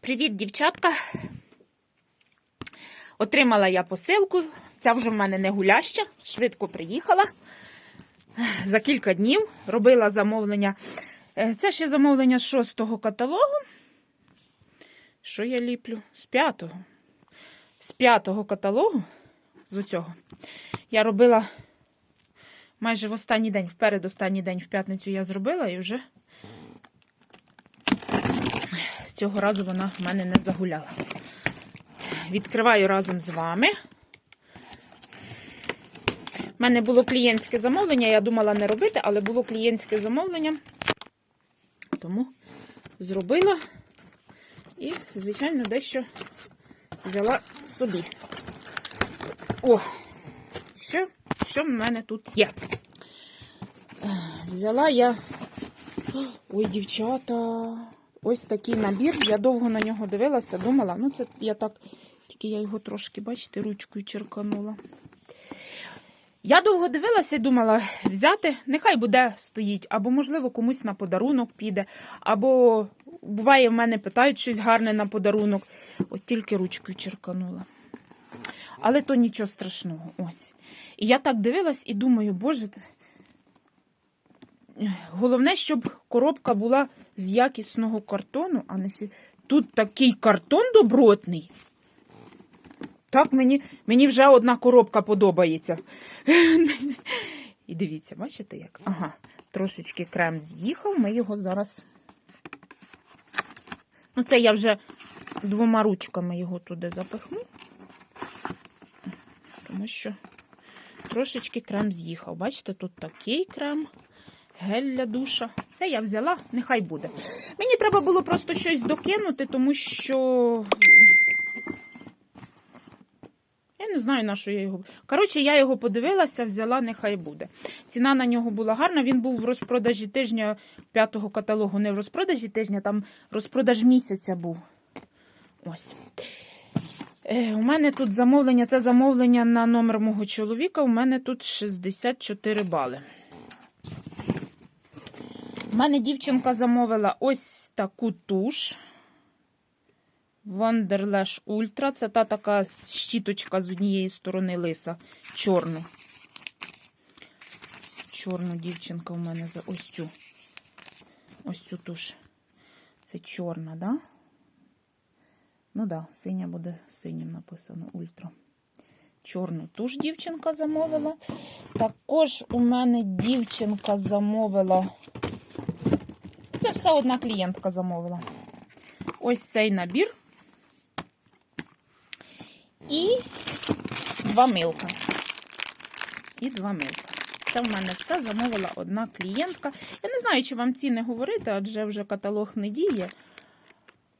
Привіт, дівчатка. Отримала я посилку. Ця вже в мене не гуляща, швидко приїхала. За кілька днів робила замовлення. Е, Це ще замовлення з шостого каталогу. Що я ліплю? З п'ятого. З п'ятого каталогу. З цього. Я робила майже в останній день, в передостанній день, в п'ятницю я зробила і вже цього разу вона в мене не загуляла. Відкриваю разом з вами. У мене було клієнтське замовлення, я думала не робити, але було клієнтське замовлення, тому зробила і, звичайно, дещо взяла собі. О, що, що в мене тут є? Взяла я. Ой, дівчата. Ось такий набір. Я довго на нього дивилася, думала, ну це я так, тільки я його трошки, бачите, ручкою черканула. Я довго дивилася і думала взяти, нехай буде стоїть, або, можливо, комусь на подарунок піде, або буває, в мене питають щось гарне на подарунок. От тільки ручкою черканула. Але то нічого страшного. Ось. І я так дивилась і думаю, боже, головне, щоб коробка була з якісного картону, а не тут такий картон добротний. Так, мені, мені вже одна коробка подобається. І дивіться, бачите як? Ага, трошечки крем з'їхав, ми його зараз. Ну, це я вже двома ручками його туди запихну, тому що трошечки крем з'їхав. Бачите, тут такий крем, гель для душа. Це я взяла, нехай буде. Мені треба було просто щось докинути, тому що. Я не знаю, на що я його. Коротше, я його подивилася, взяла, нехай буде. Ціна на нього була гарна. Він був в розпродажі тижня п'ятого каталогу. Не в розпродажі тижня, там розпродаж місяця був. Ось. Е, у мене тут замовлення, це замовлення на номер мого чоловіка. У мене тут 64 бали. У мене дівчинка замовила ось таку туш. Wonderlash Ultra. Це та така щіточка з однієї сторони лиса. Чорну. Чорну дівчинка у мене за ось цю. Ось цю туш. Це чорна, да? Ну да, синя буде синім написано ультра. Чорну туш дівчинка замовила. Також у мене дівчинка замовила. Це все одна клієнтка замовила. Ось цей набір. І два милка. І два милка. Це в мене все замовила одна клієнтка. Я не знаю, чи вам ціни говорити, адже вже каталог не діє.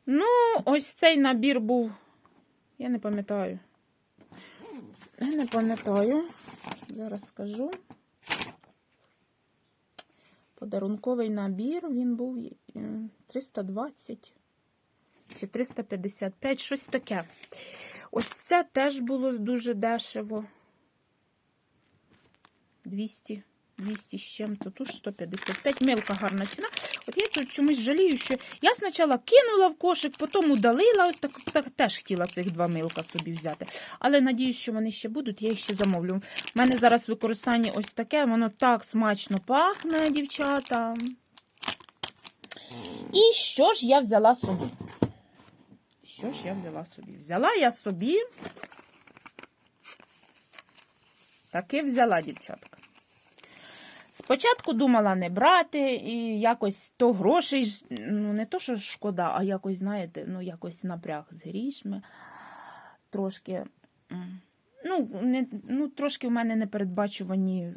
Ну, ось цей набір був. Я не пам'ятаю. Я не пам'ятаю. Зараз скажу. Подарунковий набір він був е, 320 чи 355, щось таке. Ось це теж було дуже дешево. 200, 200 з чим-то, тут 155, мелка гарна ціна. От я тут чомусь жалію, що я спочатку кинула в кошик, потім удалила, от так, так теж хотіла цих два милка собі взяти. Але надіюсь, що вони ще будуть, я їх ще замовлю. У мене зараз використання ось таке, воно так смачно пахне, дівчата. І що ж я взяла собі? Що ж я взяла собі? Взяла я собі. Таки взяла, дівчатка. Спочатку думала не брати, і якось то грошей, ну не то, що шкода, а якось, знаєте, ну якось напряг з грішми. Трошки, ну, не, ну, трошки в мене непередбачувані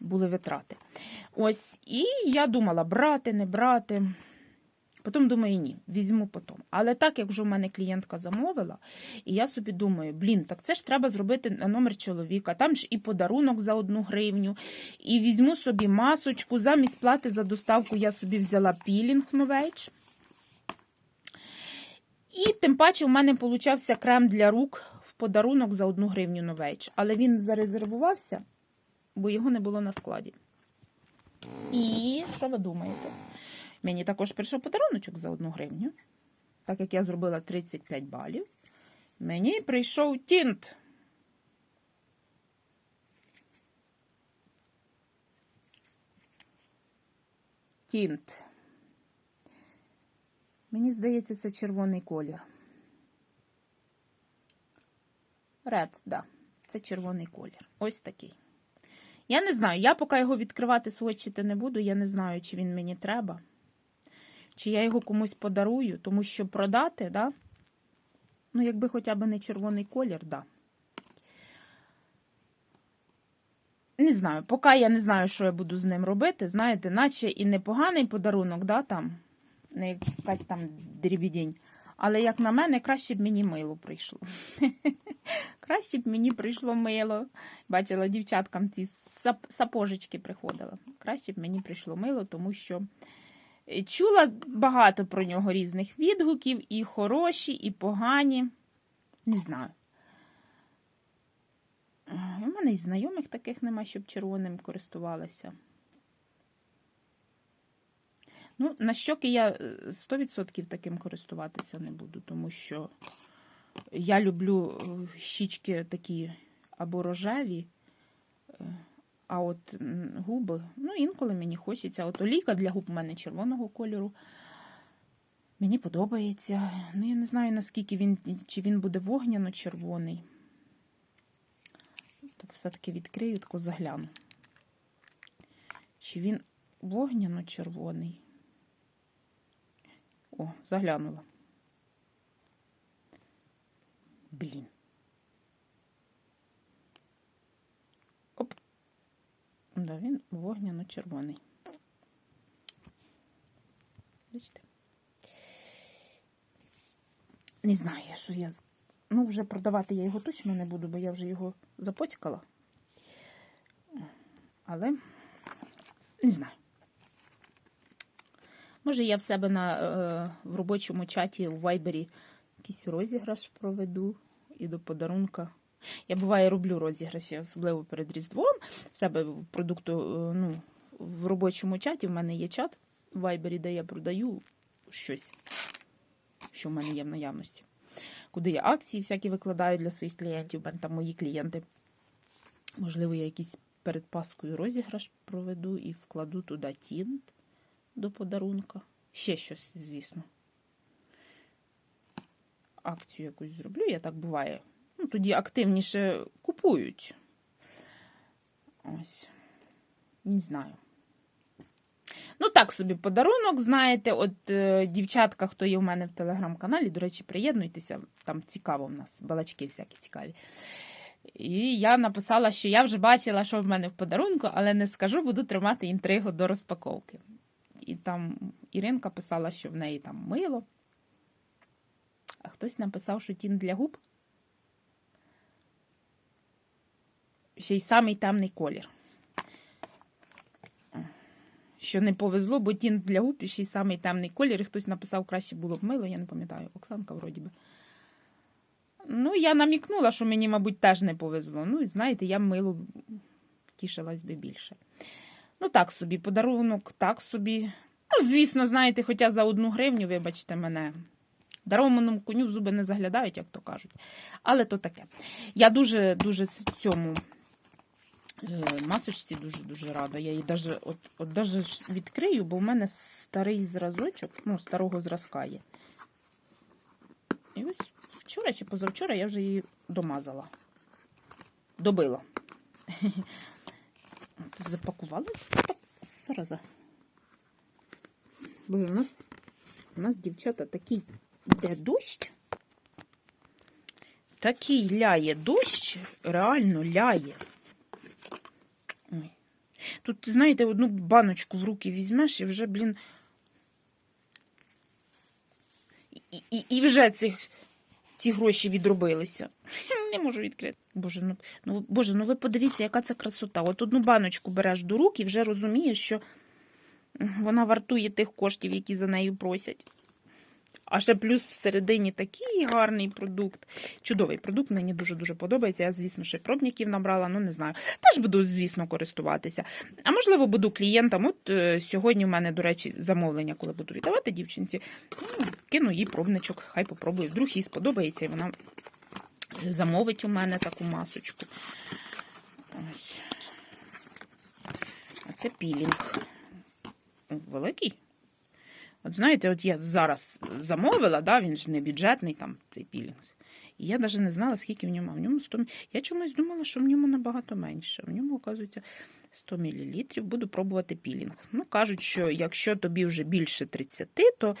були витрати. Ось, і я думала, брати, не брати. Потім думаю, ні, візьму потім. Але так, як вже в мене клієнтка замовила, і я собі думаю, блін, так це ж треба зробити на номер чоловіка, там ж і подарунок за одну гривню, і візьму собі масочку. Замість плати за доставку я собі взяла пілінг новейч. І тим паче в мене получався крем для рук в подарунок за одну гривню новейч. Але він зарезервувався, бо його не було на складі. І що ви думаєте? Мені також прийшов подаруночок за одну гривню. Так як я зробила 35 балів. Мені прийшов тінт. Тінт. Мені здається, це червоний колір. Ред, да. Це червоний колір. Ось такий. Я не знаю, я поки його відкривати сводчити не буду, я не знаю, чи він мені треба. Чи я його комусь подарую, тому що продати, да? Ну, якби хоча б не червоний колір, да. Не знаю, поки я не знаю, що я буду з ним робити. Знаєте, наче і непоганий подарунок, да, там, не якась там дрібідінь. Але, як на мене, краще б мені мило прийшло. краще б мені прийшло мило. Бачила, дівчаткам ці сап- сапожечки приходила. Краще б мені прийшло мило, тому що чула багато про нього різних відгуків, і хороші, і погані. Не знаю. Е, У мене і знайомих таких нема, щоб червоним користувалася. Ну, на щоки я е, 100% таким користуватися не буду, тому що я люблю е, щічки такі або рожеві, е, а от губи, ну, інколи мені хочеться. От олійка для губ у мене червоного кольору. Мені подобається. Ну, я не знаю, наскільки він, чи він буде вогняно-червоний. Так все-таки відкрию, тако загляну. Чи він вогняно-червоний? О, заглянула. Блін. Да, він вогняно-червоний. Бачите? Не знаю, що я. Ну, вже продавати я його точно не буду, бо я вже його запоцькала. Але не знаю. Може, я в себе на, е, в робочому чаті у Вайбері якийсь розіграш проведу і до подарунка. Я буває роблю розіграші, особливо перед Різдвом. В себе продукту, е, ну, в робочому чаті в мене є чат в Вайбері, де я продаю щось, що в мене є в наявності. Куди я акції всякі викладаю для своїх клієнтів, мене там мої клієнти. Можливо, я якийсь перед Паскою розіграш проведу і вкладу туди тінт до подарунка. Ще щось, звісно. Акцію якусь зроблю, я так буває. Ну, тоді активніше купують. Ось. Не знаю. Ну, так собі подарунок, знаєте, от е, дівчатка, хто є в мене в телеграм-каналі, до речі, приєднуйтеся, там цікаво в нас, балачки всякі цікаві. І я написала, що я вже бачила, що в мене в подарунку, але не скажу, буду тримати інтригу до розпаковки. І там Іринка писала, що в неї там мило. А хтось написав, що тін для губ. Ще й самий темний колір. Що не повезло, бо тін для губ і ще й самий темний колір. І хтось написав, краще було б мило, я не пам'ятаю. Оксанка, вроді би. Ну, я намікнула, що мені, мабуть, теж не повезло. Ну, і знаєте, я мило тішилась би більше. Ну, так собі, подарунок, так собі. Ну, звісно, знаєте, хоча за одну гривню, вибачте мене. Дарованому коню в зуби не заглядають, як то кажуть. Але то таке. Я дуже дуже ц- цьому масочці дуже-дуже рада. Я її даже, от, от даже відкрию, бо в мене старий зразочок, ну, старого зразка є. І ось вчора чи позавчора я вже її домазала. Добила. Тут запакували. Так, зараза. Боже, у нас, у нас дівчата такий йде дощ. Такий ляє дощ, реально ляє. Тут, знаєте, одну баночку в руки візьмеш і вже, блін. І, і, і вже цих, ці гроші відробилися. Не можу відкрити. Боже, ну, ну, Боже, ну ви подивіться, яка це красота. От одну баночку береш до рук і вже розумієш, що вона вартує тих коштів, які за нею просять. А ще плюс всередині такий гарний продукт. Чудовий продукт, мені дуже-дуже подобається. Я, звісно, ще пробників набрала, ну не знаю. Теж буду, звісно, користуватися. А можливо, буду клієнтам. От е, сьогодні у мене, до речі, замовлення, коли буду віддавати дівчинці, ну, кину їй пробничок, хай попробує. Вдруг їй сподобається, і вона замовить у мене таку масочку. Ось. А це пілінг. Великий. От знаєте, от я зараз замовила, да, він ж не бюджетний там цей пілінг. І я навіть не знала, скільки в ньому. В ньому 100 м- Я чомусь думала, що в ньому набагато менше. В ньому, оказується, 100 мл. Буду пробувати пілінг. Ну, кажуть, що якщо тобі вже більше 30, то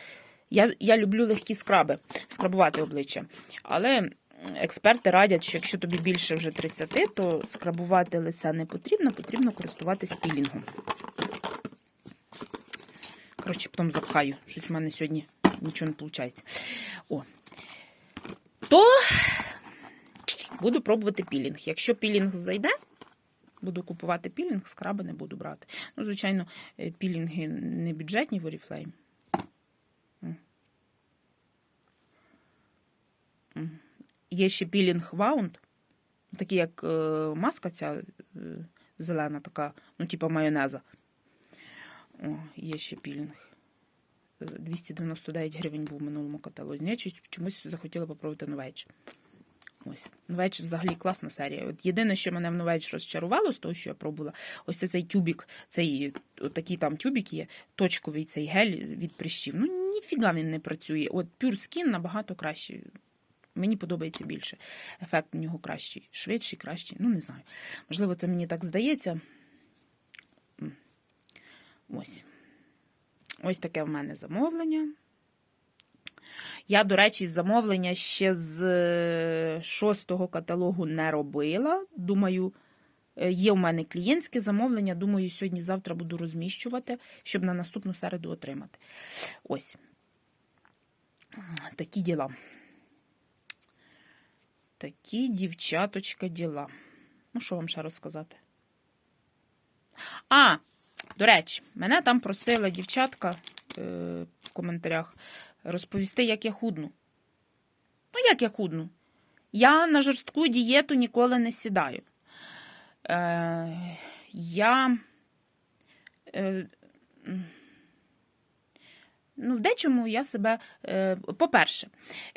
я, я люблю легкі скраби, скрабувати обличчя. Але експерти радять, що якщо тобі більше вже 30, то скрабувати лице не потрібно, потрібно користуватись пілінгом. Коротше, потім запхаю. Щось в мене сьогодні нічого не виходить. О. То буду пробувати пілінг. Якщо пілінг зайде, буду купувати пілінг, скраби не буду брати. Ну, звичайно, е, пілінги не бюджетні в Oriflame. Є ще пілінг Wound, такий як е, маска ця е, зелена, така, ну, типа майонеза. О, є ще пілінг. Е, 299 гривень був в минулому каталозі. Я чуть- чомусь захотіла попробувати новеч. Ось. Новеч взагалі класна серія. От єдине, що мене в новеч розчарувало з того, що я пробувала, ось це цей тюбік, цей такий там тюбік є, точковий цей гель від прищів. Ну, ніфіга він не працює. От Pure Skin набагато кращий. Мені подобається більше. Ефект у нього кращий, швидший, кращий. Ну, не знаю. Можливо, це мені так здається. Ось. Ось таке в мене замовлення. Я, до речі, замовлення ще з е, шостого каталогу не робила. Думаю, е, є в мене клієнтське замовлення. Думаю, сьогодні-завтра буду розміщувати, щоб на наступну середу отримати. Ось. Такі діла. Такі дівчаточка діла. Ну, що вам ще розказати? А, до речі, мене там просила дівчатка е, в коментарях розповісти, як я худну. Ну, як я худну? Я на жорстку дієту ніколи не сідаю. Е, я. Е, Ну, в дечому я себе. Е, по-перше,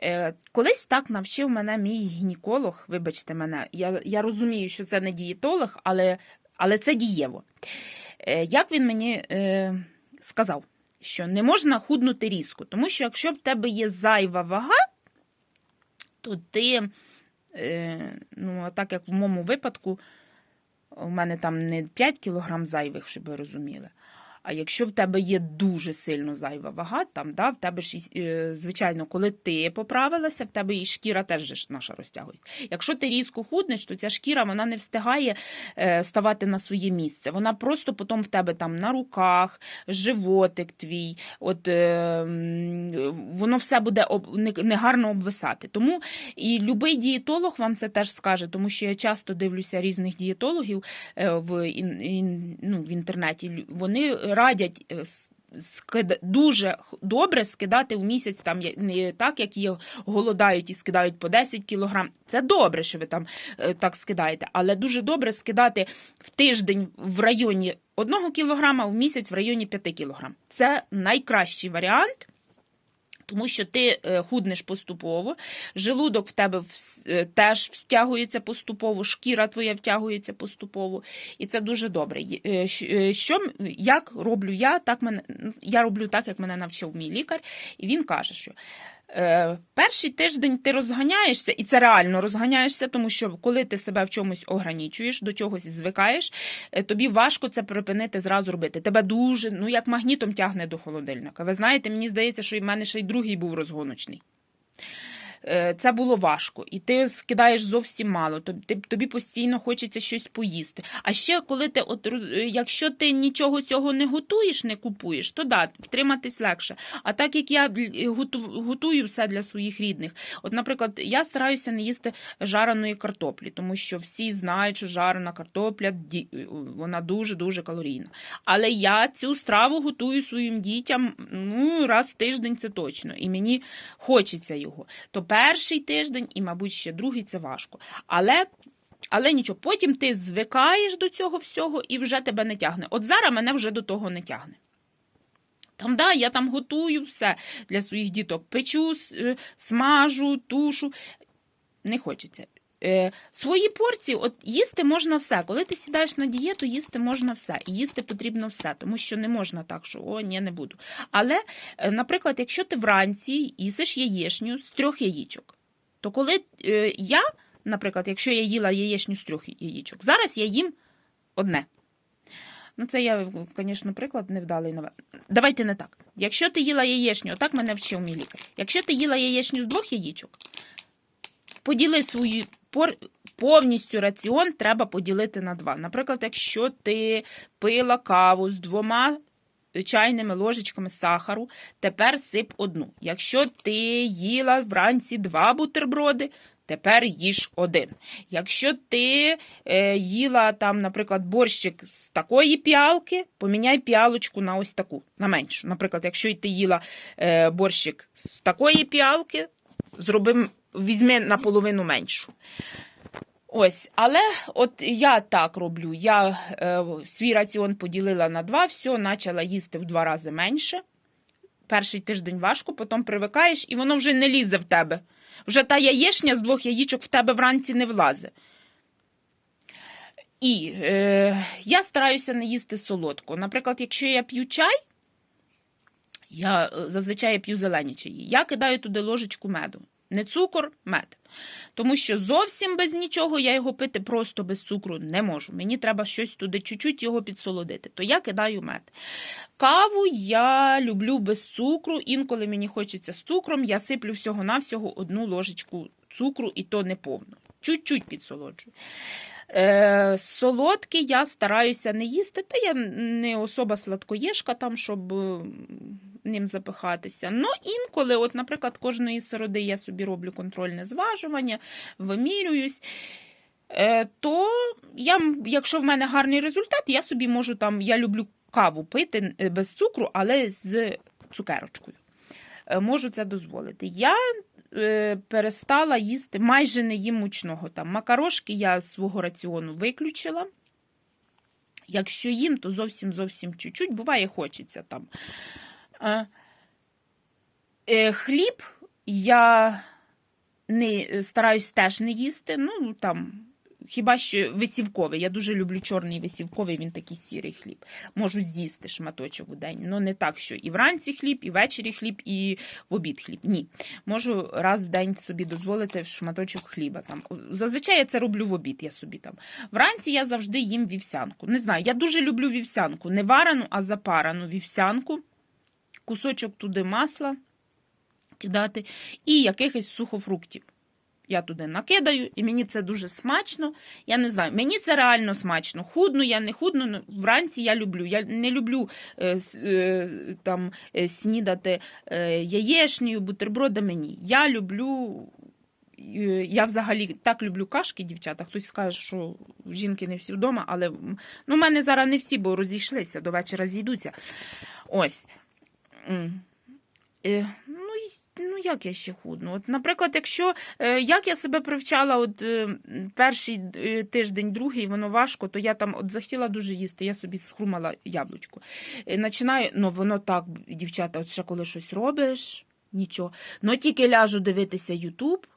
е, колись так навчив мене мій гінеколог, вибачте мене, я, я розумію, що це не дієтолог, але, але це дієво. Е, як він мені е, сказав, що не можна худнути різко, тому що якщо в тебе є зайва вага, то ти, е, ну, а так як в моєму випадку, у мене там не 5 кілограм зайвих, щоб ви розуміли. А якщо в тебе є дуже сильно зайва вага, там, да, в тебе ж, е, звичайно, коли ти поправилася, в тебе і шкіра теж наша розтягується. Якщо ти різко худнеш, то ця шкіра вона не встигає е, ставати на своє місце. Вона просто потім в тебе там на руках, животик твій, от е, воно все буде негарно обвисати. Тому і будь-який дієтолог вам це теж скаже, тому що я часто дивлюся різних дієтологів в, ну, в інтернеті. Вони радять. скид Дуже добре скидати в місяць там не так, як є голодають і скидають по 10 кілограм. Це добре, що ви там е, так скидаєте, але дуже добре скидати в тиждень в районі 1 кілограма, в місяць в районі 5 кілограм. Це найкращий варіант. Тому що ти е, худнеш поступово, желудок в тебе е, теж втягується поступово, шкіра твоя втягується поступово, і це дуже добре. Е, Що як роблю я, так мене я роблю так, як мене навчив мій лікар, і він каже, що перший тиждень ти розганяєшся, і це реально розганяєшся, тому що коли ти себе в чомусь ограничуєш, до чогось звикаєш, е, тобі важко це припинити зразу робити. Тебе дуже, ну як магнітом тягне до холодильника. Ви знаєте, мені здається, що і в мене ще й другий був розгоночний. Е, це було важко, і ти скидаєш зовсім мало, тоб- тобі постійно хочеться щось поїсти. А ще коли ти, от, е, якщо ти нічого цього не готуєш, не купуєш, то да, втриматись легше. А так як я готую все для своїх рідних, от, наприклад, я стараюся не їсти жареної картоплі, тому що всі знають, що жарена картопля вона дуже дуже калорійна. Але я цю страву готую своїм дітям ну, раз в тиждень це точно. І мені хочеться його. То перший тиждень і, мабуть, ще другий це важко. Але. Але нічого, потім ти звикаєш до цього всього і вже тебе не тягне. От зараз мене вже до того не тягне. Там, да, я там готую все для своїх діток. Печу, е, смажу, тушу. Не хочеться. Е, свої порції, от їсти можна все. Коли ти сідаєш на дієту, їсти можна все. І їсти потрібно все, тому що не можна так, що о, ні, не буду. Але, е, наприклад, якщо ти вранці їсиш яєчню з трьох яєчок, то коли е, я, наприклад, якщо я їла яєчню з трьох яєчок, зараз я їм одне. Ну, це я, звісно, приклад невдалий. наве- Давайте не так. Якщо ти їла яєчню, отак мене вчив мій лікар. Якщо ти їла яєчню з двох яєчок, поділи свою. Повністю раціон треба поділити на два. Наприклад, якщо ти пила каву з двома чайними ложечками сахару, тепер сип одну. Якщо ти їла вранці два бутерброди, тепер їж один. Якщо ти е, їла там, наприклад, борщик з такої піалки, поміняй піалочку на ось таку, на меншу. Наприклад, якщо ти їла е, борщик з такої піалки, зроби, візьми наполовину меншу. Ось, але от я так роблю. Я е, свій раціон поділила на два, все, почала їсти в два рази менше. Перший тиждень важко, потім привикаєш, і воно вже не лізе в тебе. Вже та яєшня з двох яєчок в тебе вранці не влазе. І е, я стараюся не їсти солодко. Наприклад, якщо я п'ю чай, я е, зазвичай я п'ю зелені чаї. Я кидаю туди ложечку меду. Не цукор, мед. Тому що зовсім без нічого я його пити просто без цукру не можу. Мені треба щось туди чуть-чуть його підсолодити. То я кидаю мед. Каву я люблю без цукру. Інколи мені хочеться з цукром, я сиплю всього-навсього одну ложечку цукру, і то не повну. Чуть-чуть підсолоджую. Е, солодкі я стараюся не їсти, та я не особа сладкоєшка там, щоб е, ним запихатися. Ну, інколи, от, наприклад, кожної середи я собі роблю контрольне зважування, вимірююсь. Е, то я, якщо в мене гарний результат, я собі можу там, я люблю каву пити без цукру, але з цукерочкою. Е, Можу це дозволити. Я перестала їсти, майже не їм мучного. Там макарошки я з свого раціону виключила. Якщо їм, то зовсім зовсім чуть-чуть, буває, хочеться там. Е, е, хліб я не стараюсь теж не їсти. Ну, там, хіба що висівковий. Я дуже люблю чорний висівковий, він такий сірий хліб. Можу з'їсти шматочок у день. Ну, не так, що і вранці хліб, і ввечері хліб, і в обід хліб. Ні. Можу раз в день собі дозволити шматочок хліба. Там. Зазвичай я це роблю в обід. Я собі там. Вранці я завжди їм вівсянку. Не знаю, я дуже люблю вівсянку. Не варену, а запарану вівсянку. Кусочок туди масла кидати і якихось сухофруктів. Я туди накидаю, і мені це дуже смачно. Я не знаю, мені це реально смачно. Худну, я не худну, ну, вранці я люблю. Я не люблю е, е, там, е, снідати е, яєшнею, бутербродами. Ні. Я люблю. е, Я взагалі так люблю кашки, дівчата. Хтось скаже, що жінки не всі вдома, але ну, в мене зараз не всі, бо розійшлися, до вечора зійдуться. Ось. Ну, як я ще худну? От, наприклад, якщо е, як я себе привчала, от е, перший е, тиждень, другий, воно важко, то я там от захотіла дуже їсти, я собі схрумала яблучко. Починаю, ну воно так, дівчата, от ще коли щось робиш, нічого. Ну тільки ляжу дивитися Ютуб.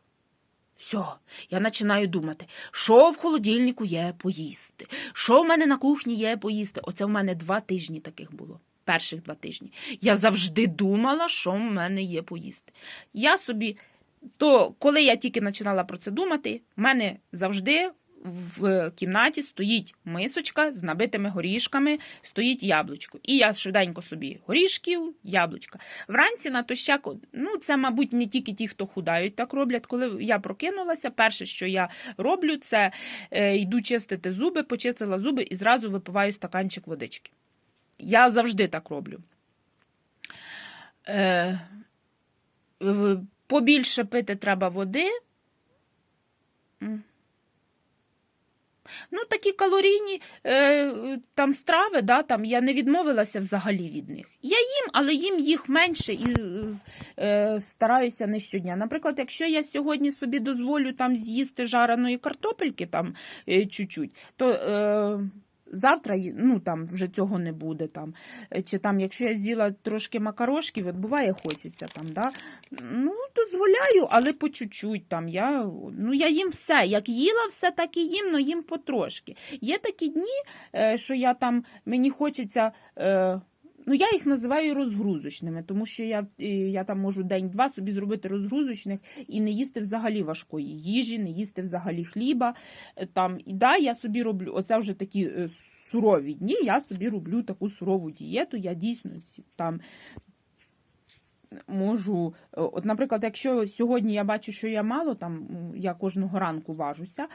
Все, я починаю думати, що в холодильнику є поїсти, що в мене на кухні є поїсти. Оце в мене два тижні таких було. Перших два тижні. Я завжди думала, що в мене є поїсти. Я собі, то коли я тільки починала про це думати, в мене завжди в кімнаті стоїть мисочка з набитими горішками, стоїть яблучко. І я швиденько собі горішків, яблучка. Вранці на тощак, ну це, мабуть, не тільки ті, хто худають, так роблять. Коли я прокинулася, перше, що я роблю, це е, йду чистити зуби, почистила зуби і зразу випиваю стаканчик водички. Я завжди так роблю. Е, побільше пити треба води. Ну, такі калорійні е, там страви, да, там, я не відмовилася взагалі від них. Я їм, але їм їх менше і е, стараюся не щодня. Наприклад, якщо я сьогодні собі дозволю там з'їсти жареної картопельки там е, чуть-чуть, то е, завтра ну, там, вже цього не буде. Там. Е, Чи там, якщо я з'їла трошки макарошків, от буває, хочеться там, да? ну, дозволяю, але по чуть-чуть. Там, я, ну, я їм все. Як їла все, так і їм, але їм потрошки. Є такі дні, е, що я там, мені хочеться. Ну, я їх називаю розгрузочними, тому що я, я там можу день-два собі зробити розгрузочних і не їсти взагалі важкої їжі, не їсти взагалі хліба. Е, Там, і да, я собі роблю, оце вже такі е, сурові дні, я собі роблю таку сурову дієту. Я дійсно там можу. е, От, наприклад, якщо сьогодні я бачу, що я мало, там я кожного ранку важуся.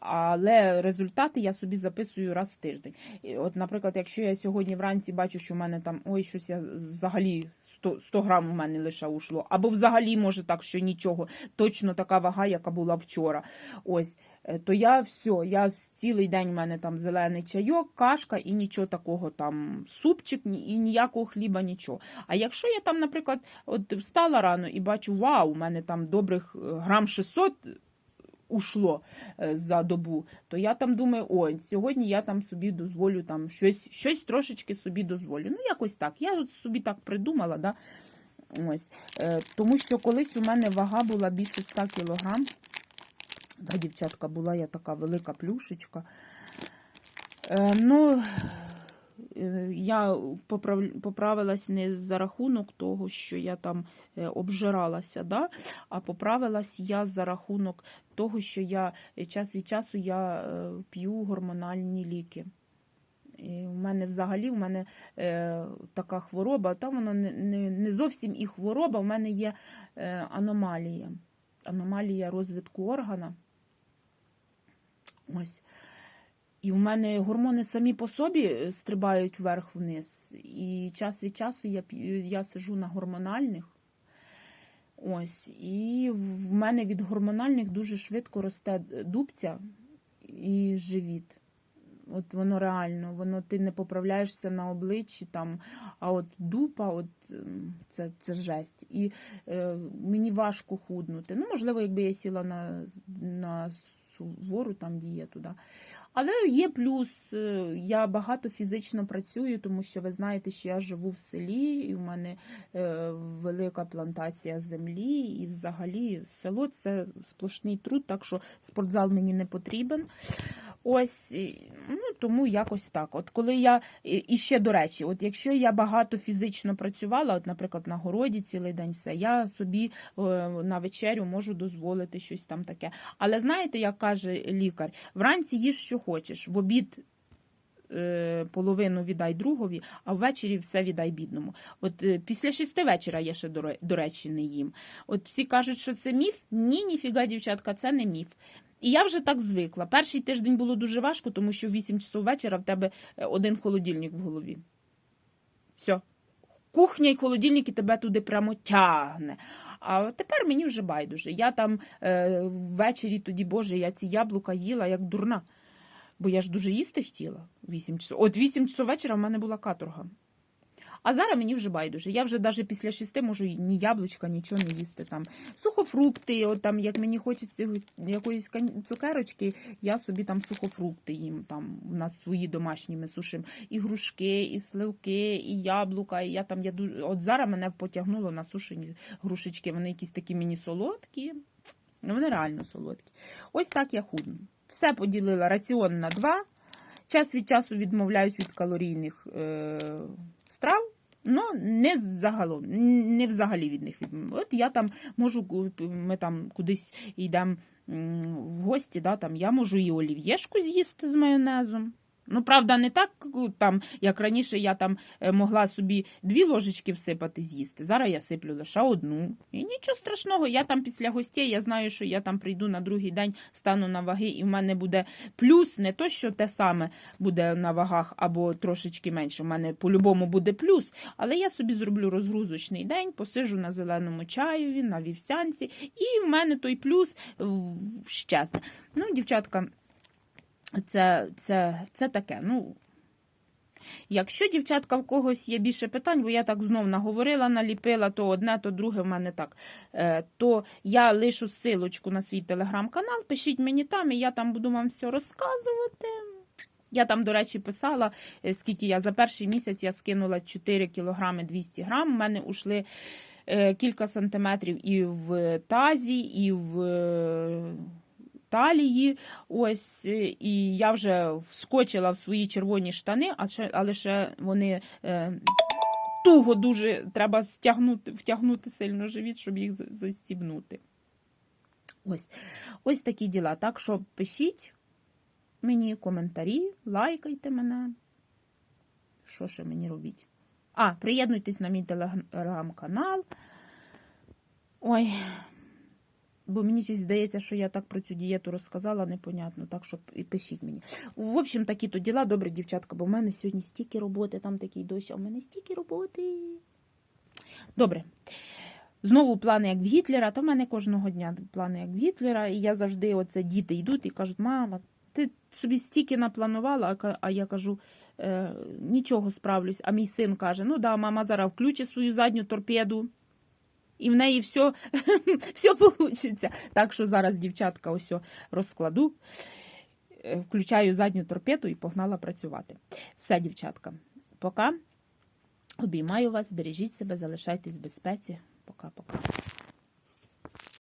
Але результати я собі записую раз в тиждень. От, наприклад, якщо я сьогодні вранці бачу, що в мене там ой, щось я взагалі 100, 100 грам у мене лише ушло, або взагалі може так, що нічого, точно така вага, яка була вчора. Ось, е, то я все, я цілий день у мене там зелений чайок, кашка і нічого такого там, супчик і ніякого хліба, нічого. А якщо я там, наприклад, от встала рано і бачу, вау, у мене там добрих е, грам 600 ушло е, за добу, то я там думаю, ой, сьогодні я там собі дозволю там щось, щось трошечки собі дозволю. Ну, якось так. Я собі так придумала, да? Ось. Е, тому що колись у мене вага була більше 100 кілограм. Да, дівчатка, була я така велика плюшечка. Е, ну, я поправ... поправилась не за рахунок того, що я там е, обжиралася, да? а поправилась я за рахунок того, що я е, час від часу я е, п'ю гормональні ліки. І в мене взагалі в мене е, така хвороба, та воно не, не, не зовсім і хвороба, в мене є е, аномалія. Аномалія розвитку органа. Ось. І в мене гормони самі по собі е, стрибають вверх-вниз. І час від часу я, я сижу на гормональних. Ось. І в мене від гормональних дуже швидко росте дубця і живіт. От воно реально, воно ти не поправляєшся на обличчі, там, а от дупа, от ем, це, це жесть. І е, мені важко худнути. Ну, можливо, якби я сіла на, на сувору там дієту, да. Але є плюс, е, я багато фізично працюю, тому що ви знаєте, що я живу в селі, і в мене е, велика плантація землі, і взагалі село це сплошний труд, так що спортзал мені не потрібен. Ось ну тому якось так. От коли я і ще до речі, от якщо я багато фізично працювала, от, наприклад, на городі цілий день все, я собі е, на вечерю можу дозволити щось там таке. Але знаєте, як каже лікар, вранці їж, що хочеш, в обід. е, Половину віддай другові, а ввечері все віддай бідному. От е, після шести вечора я ще до речі не їм. От всі кажуть, що це міф. Ні, ніфіга, дівчатка, це не міф. І я вже так звикла. Перший тиждень було дуже важко, тому що в 8 часов вечора в тебе е, один холодильник в голові. Все. Кухня і холодильник і тебе туди прямо тягне. А тепер мені вже байдуже. Я там е, ввечері тоді, Боже, я ці яблука їла як дурна. Бо я ж дуже їсти хотіла. 8 часов. От 8 часов вечора в мене була каторга. А зараз мені вже байдуже. Я вже навіть після шести можу ні яблучка, нічого не їсти. Там сухофрукти, от там, як мені хочеться якоїсь цукерочки, я собі там сухофрукти їм. Там у нас свої домашні ми сушимо. І грушки, і сливки, і яблука. І я там я дуже от зараз мене потягнуло на сушені грушечки. Вони якісь такі мені солодкі. Ну, Вони реально солодкі. Ось так я худну. Все поділила раціон на два. Час від часу відмовляюсь від калорійних е, страв. Ну, не загалом, не взагалі від них відмовляю. От я там можу, ми там кудись йдемо в гості, да, там, я можу і олів'єшку з'їсти з майонезом. Ну, правда, не так, там, як раніше я там е, могла собі дві ложечки всипати з'їсти. Зараз я сиплю лише одну. І нічого страшного, я там після гостей, я знаю, що я там прийду на другий день, стану на ваги, і в мене буде плюс, не то, що те саме буде на вагах або трошечки менше. У мене по-любому буде плюс. Але я собі зроблю розгрузочний день, посижу на зеленому чаєві, на вівсянці, і в мене той плюс щезне. Ну, дівчатка, це, це, це таке. Ну, Якщо, дівчатка, в когось є більше питань, бо я так знов наговорила, наліпила, то одне, то друге в мене так, е, то я лишу силочку на свій телеграм-канал, пишіть мені там, і я там буду вам все розказувати. Я там, до речі, писала, е, скільки я за перший місяць я скинула 4 кілограми 200 грам. У мене ушли е, кілька сантиметрів і в тазі, і в талії. Ось, е, і я вже вскочила в свої червоні штани, але ще вони. Е, Туго дуже треба стягнути, втягнути сильно живіт, щоб їх застібнути. Ось. Ось такі діла. Так що пишіть мені коментарі, лайкайте мене. Що ще мені робіть? А, приєднуйтесь на мій телеграм-канал. Ой, бо мені щось здається, що я так про цю дієту розказала, непонятно, так що і пишіть мені. В общем, такі то діла, добре, дівчатка, бо в мене сьогодні стільки роботи, там такий дощ, а в мене стільки роботи. Добре. Знову плани як в Гітлера, то в мене кожного дня плани як в Гітлера, і я завжди, оце діти йдуть і кажуть, мама, ти собі стільки напланувала, а я кажу, е, нічого справлюсь. А мій син каже: ну да, мама зараз включить свою задню торпеду, і в неї все, все вийде. Так що зараз, дівчатка, ось розкладу, е, включаю задню торпеду і погнала працювати. Все, дівчатка, пока. Обіймаю вас, бережіть себе, залишайтесь в безпеці. Пока-пока.